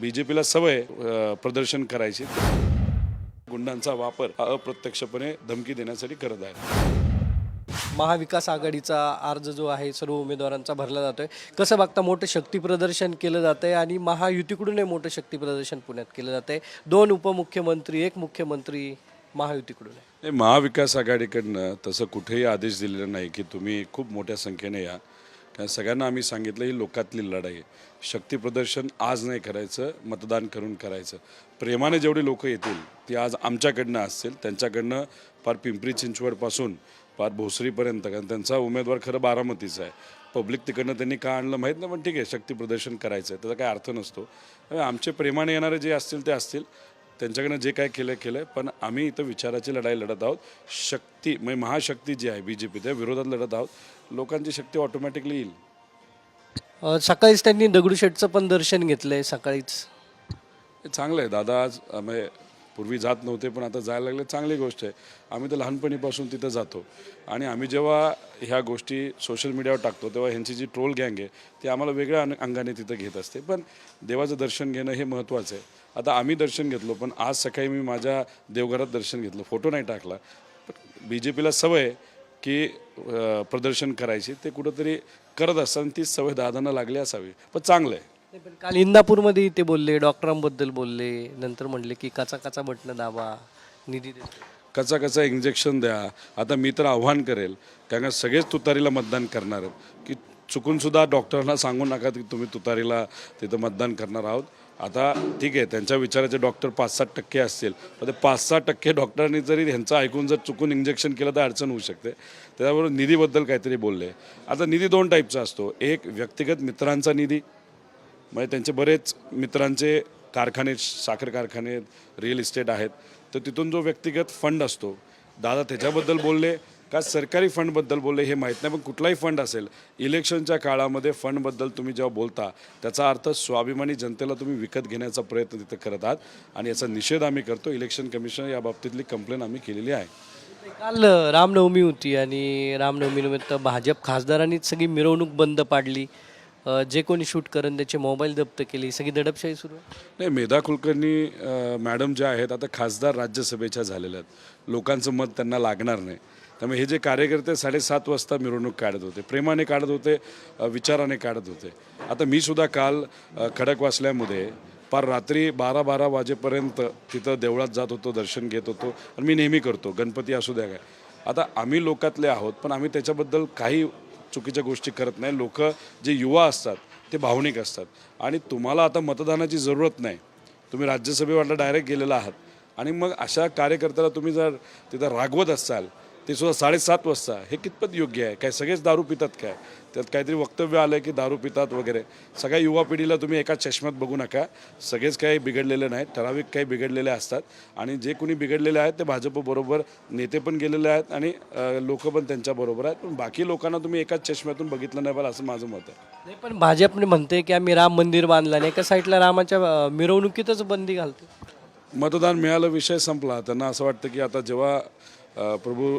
B J पीला सवय प्रदर्शन करायची. गुंडांचा वापर हा अप्रत्यक्षपणे धमकी देण्यासाठी करत आहे. महाविकास आघाडीचा अर्ज जो आहे सर्व उमेदवारांचा भरला जातोय. कसं बघता मोठं शक्ती प्रदर्शन केलं जातंय आणि महायुतीकडूनही मोठं शक्ती प्रदर्शन पुण्यात केलं जातंय. दोन उपमुख्यमंत्री एक मुख्यमंत्री महायुतीकडून आहे महाविकास आघाडीकडनं तसं कुठेही आदेश दिलेला नाही की तुम्ही खूप मोठ्या संख्येने या. त्या सगळ्यांना आम्ही सांगितलं ही लोकातली लढाई आहे. शक्ती प्रदर्शन आज नाही करायचं मतदान करून करायचं. प्रेमाने जेवढी लोक येतील ती आज आमच्याकडनं असतील त्यांच्याकडनं फार पिंपरी चिंचवडपासून फार भोसरीपर्यंत कारण त्यांचा उमेदवार खरं बारामतीचा आहे. पब्लिक तिकडनं त्यांनी का आणलं माहीत नाही पण ठीक आहे शक्ती प्रदर्शन करायचं आहे त्याचा काही अर्थ नसतो. आमचे प्रेमाने येणारे जे असतील ते असतील. त्यांच्याकडनं जे काय केलं केलं पण आम्ही इथं विचाराची लढाई लढत आहोत. शक्ती म्हणजे महाशक्ती जी आहे बी जे पी त्या विरोधात लढत आहोत. लोकांची शक्ती ऑटोमॅटिकली येईल. अं, सकाळीच त्यांनी दगडूशेठचं पण दर्शन घेतलंय सकाळीच. हे चांगलं आहे. दादा आज म्हणजे पूर्वी जात नव्हते पण आता जायला लागले. चांगली गोष्ट आहे. आम्ही तर लहानपणीपासून तिथं जातो. आणि आम्ही जेव्हा ह्या गोष्टी सोशल मीडियावर टाकतो तेव्हा ह्यांची जी ट्रोल गँग आहे ती आम्हाला वेगळ्या अंगाने तिथं घेत असते. पण देवाचं दर्शन घेणं हे महत्त्वाचं आहे. आता आम्ही दर्शन घेतलो पण आज सकाळी मी माझ्या देवघरात दर्शन घेतलं. फोटो नाही टाकला. पण बी जे पीला सवय आहे. की प्रदर्शन करायची ते कुठंतरी करत असताना ती सवय दादांना लागली असावी. पण चांगलं आहे नाही, पण काल इंदापूरमध्ये ते बोलले डॉक्टरांबद्दल बोलले नंतर म्हणले की काचा काचा बटणं दाबा निधी कचा कचा इंजेक्शन द्या. आता मी तर आव्हान करेल कारण का सगळेच तुतारीला मतदान करणार आहेत. की चुकूनसुद्धा डॉक्टरांना सांगू नका की तुम्ही तुतारीला तिथं मतदान करणार आहोत. आता ठीक आहे त्यांच्या विचाराचे डॉक्टर पाच सात टक्के असतील. पण ते पाच सहा टक्के डॉक्टरांनी जरी ह्यांचं ऐकून जर चुकून इंजेक्शन केलं तर अडचण होऊ शकते. त्याच्याबरोबर निधीबद्दल काहीतरी बोलले. आता निधी दोन टाईपचा असतो. एक व्यक्तिगत मित्रांचा निधी म्हणजे त्यांचे बरेच मित्रांचे कारखाने साखर कारखाने रिअल इस्टेट आहेत. तर तिथून जो व्यक्तिगत फंड असतो दादा त्याच्याबद्दल बोलले. का सरकारी फंडबद्दल बोलले हे माहीत नाही पण कुठलाही फंड असेल इलेक्शनच्या काळामध्ये फंडबद्दल तुम्ही जेव्हा बोलता त्याचा अर्थ स्वाभिमानी जनतेला तुम्ही विकत घेण्याचा प्रयत्न तिथं करत आहात आणि याचा निषेध आम्ही करतो. इलेक्शन कमिशन या बाबतीतली कंप्लेंट आम्ही केलेली आहे. काल रामनवमी होती आणि रामनवमीनिमित्त भाजप खासदारांनीच सगळी मिरवणूक बंद पाडली. जे कोणी शूट करून त्याचे मोबाईल जप्त केली. सगळी दडपशाही सुरू. नाही मेधा कुलकर्णी मॅडम ज्या आहेत आता खासदार राज्यसभेच्या झालेल्या आहेत. लोकांचं मत त्यांना लागणार नाही. त्यामुळे हे जे कार्यकर्ते साडेसात वाजता मिरवणूक काढत होते प्रेमाने काढत होते विचाराने काढत होते. आता मी सुद्धा काल खडक खडकवासल्यामध्ये पार रात्री बारा बारा वाजेपर्यंत तिथं देवळात जात होतो दर्शन घेत होतो आणि मी नेहमी करतो गणपती असू द्या काय. आता आम्ही लोकातले आहोत पण आम्ही त्याच्याबद्दल काही चुकीच्या गोष्टी करत नाही. लोक जे युवा असतात ते भावनिक असतात. आणि तुम्हाला आता मतदानाची जरूरत नाही. तुम्ही राज्यसभेवाला डायरेक्ट गेलेला आहात. आणि मग अशा कार्यकर्त्याला तुम्ही जर तिथं रागवत असाल ते सुद्धा साडेसात वाजता. हे कितपत योग्य आहे? काय सगळेच दारू पितात काय? त्यात काहीतरी वक्तव्य आलं की दारू पितात वगैरे. सगळ्या युवा पिढीला तुम्ही एका चष्म्यात बघू नका. सगळेच काही बिघडलेले नाहीत. ठराविक काही बिघडलेले असतात. आणि जे कोणी बिघडलेले आहेत ते भाजपबरोबर नेते पण गेलेले आहेत आणि लोक पण त्यांच्याबरोबर आहेत. पण बाकी लोकांना तुम्ही एकाच चष्म्यातून बघितलं नाही पाहिजे असं माझं मत आहे. नाही पण भाजपने म्हणते की आम्ही राम मंदिर बांधलं आणि एका साईडला रामाच्या मिरवणुकीतच बंदी घालते मतदान मिळालं विषय संपला. त्यांना असं वाटतं की आता जेव्हा प्रभू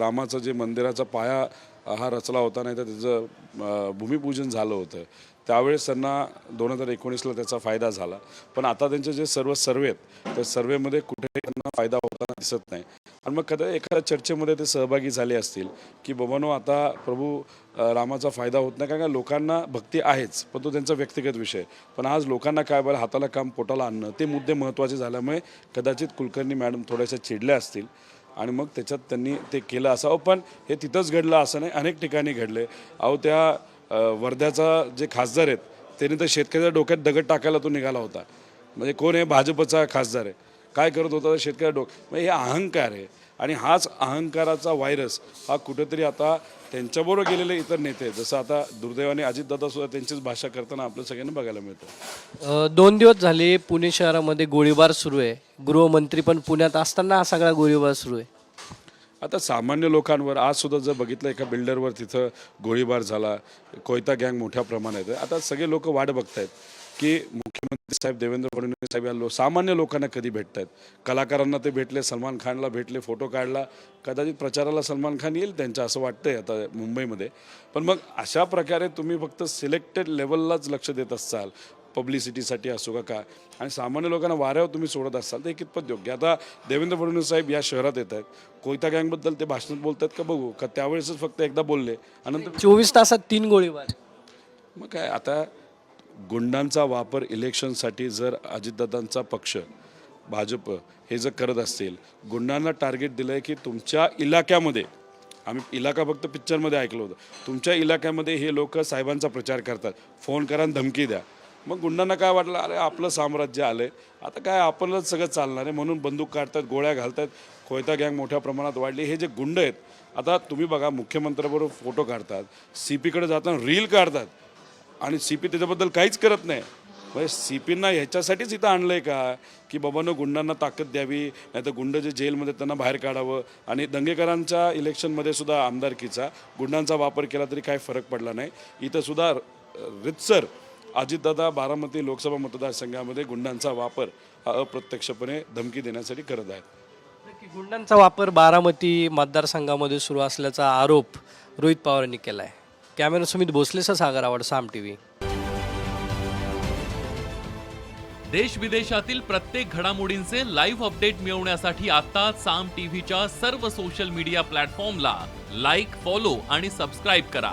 रामाचं जे मंदिराचा पाया हा रचला होता नाही तर त्याचं भूमिपूजन झालं होतं. त्यावेळेस त्यांना दोन हजार एकोणीसला त्याचा फायदा झाला. पण आता त्यांचे जे सर्व सर्वे आहेत त्या सर्वेमध्ये कुठेही त्यांना फायदा होताना दिसत नाही. आणि मग कदा एखाद्या चर्चेमध्ये ते सहभागी झाले असतील की बबानो आता प्रभू रामाचा फायदा होत नाही कारण का लोकांना भक्ती आहेच पण तो त्यांचा व्यक्तिगत विषय. पण आज लोकांना काय बरं हाताला काम पोटाला आणणं ते मुद्दे महत्त्वाचे झाल्यामुळे कदाचित कुलकर्णी मॅडम थोड्याशा चिडल्या असतील. आणि मग त्याच्यात त्यांनी ते केलं असावं. पण हे तिथंच घडलं असं नाही. अनेक ठिकाणी घडले अहो त्या वर्ध्याचा जे खासदार आहेत त्यांनी तर शेतकऱ्याच्या डोक्यात दगड टाकायला तो निघाला होता. म्हणजे कोण आहे? भाजपचा खासदार आहे. काय करत होता? तर शेतकऱ्या डोक म्हणजे हे अहंकार आहे. आणि हाच अहंकाराचा व्हायरस हा कुठेतरी आता त्यांच्याबरोबर गेलेले इतर नेते जसं आता दुर्दैवाने अजितदादा सुद्धा त्यांचीच भाषा करताना आपल्या सगळ्यांना बघायला मिळतं. दोन दिवस झाले पुणे शहरामध्ये गोळीबार सुरू आहे. गृहमंत्री पण पुण्यात असताना हा सगळा गोळीबार सुरू आहे. आता सामान्य लोकांवर आज सुद्धा जर बघितलं एका बिल्डरवर तिथं गोळीबार झाला कोयता गँग मोठ्या प्रमाणात आहे. आता सगळे लोक वाट बघतायत की मुख्यमंत्री साहेब देवेंद्र फडणवीस साहेब या लो सामान्य लोकांना कधी भेटत आहेत कलाकारांना ते भेटले सलमान खानला भेटले फोटो काढला. कदाचित प्रचाराला सलमान खान येईल त्यांच्या असं वाटतंय आता मुंबईमध्ये. पण मग अशा प्रकारे तुम्ही फक्त सिलेक्टेड लेवललाच लक्ष देत असाल. पब्लिसिटीसाठी असो का काय. आणि सामान्य लोकांना वाऱ्यावर तुम्ही सोडत असाल तर हे कितपत योग्य आता देवेंद्र फडणवीस साहेब या शहरात येत आहेत. कोयता गँगबद्दल ते भाषणात बोलतात का बघू? का त्यावेळेसच फक्त एकदा बोलले आणि चोवीस तासात तीन गोळीबार. मग काय आता गुंडांचा वापर इलेक्शनसाठी जर अजितदादांचा पक्ष भाजप हे जर करत असतील गुंडांना टार्गेट दिलं आहे की तुमच्या इलाक्यामध्ये आम्ही इलाका फक्त पिक्चरमध्ये ऐकलं होतं तुमच्या इलाक्यामध्ये हे लोक साहेबांचा प्रचार करतात. फोन करा धमकी द्या. मग गुंडांना काय वाटलं? अरे आपलं साम्राज्य आलं आहे आता काय आपणच सगळं चालणार आहे म्हणून बंदूक काढतात गोळ्या घालतात. कोयता गँग मोठ्या प्रमाणात वाढली. हे जे गुंड आहेत आता तुम्ही बघा मुख्यमंत्र्याबरोबर फोटो काढतात सी पीकडे जाताना रील काढतात. आणि सी पी त्याच्याबद्दल काहीच करत नाही. म्हणजे सी पींना ह्याच्यासाठीच इथं आणलं आहे का? की बाबांनो गुंडांना ताकद द्यावी नाही तर गुंड जे जेलमध्ये त्यांना बाहेर काढावं. आणि दंगेकरांच्या इलेक्शनमध्ये सुद्धा आमदारकीचा गुंडांचा वापर केला तरी काही फरक पडला नाही. इथं सुद्धा रितसर अजितदादा बारामती लोकसभा मतदारसंघामध्ये गुंडांचा वापर हा अप्रत्यक्षपणे धमकी देण्यासाठी करत आहेत. गुंडांचा वापर बारामती मतदारसंघामध्ये सुरू असल्याचा आरोप रोहित पवारांनी केला आहे कॅमेरा सुमित भोसलेचा सागर आवड साम टी व्ही देश विदेशातील प्रत्येक घडामोडींचे लाईव्ह अपडेट मिळवण्यासाठी आता साम टीव्हीच्या सर्व सोशल मीडिया प्लॅटफॉर्मला लाईक फॉलो आणि सबस्क्राईब करा.